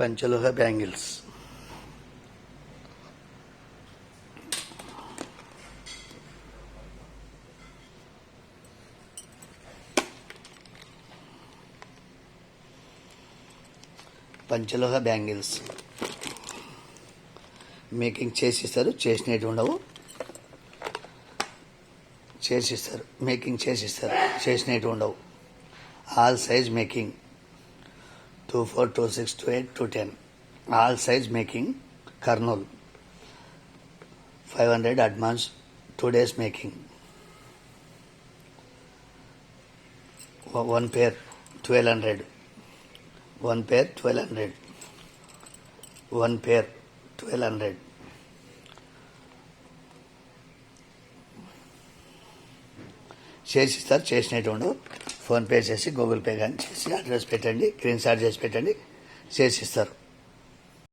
పంచలోహ bangles. పంచలోహ bangles. Making చేసిస్తారు చేసినవి ఉండవు. చేసిస్తారు మేకింగ్ చేసిస్తారు చేసినవి ఉండవు. All size making. Two four two six two eight two ten all size making Kurnool five hundred advance two days making one pair twelve hundred one pair twelve hundred one pair twelve hundred చేసిస్తారు చేసినట్టు PhonePe చేసి Google pay కానీ చేసి address పెట్టండి screen shot చేసి పెట్టండి చేసిస్తారు.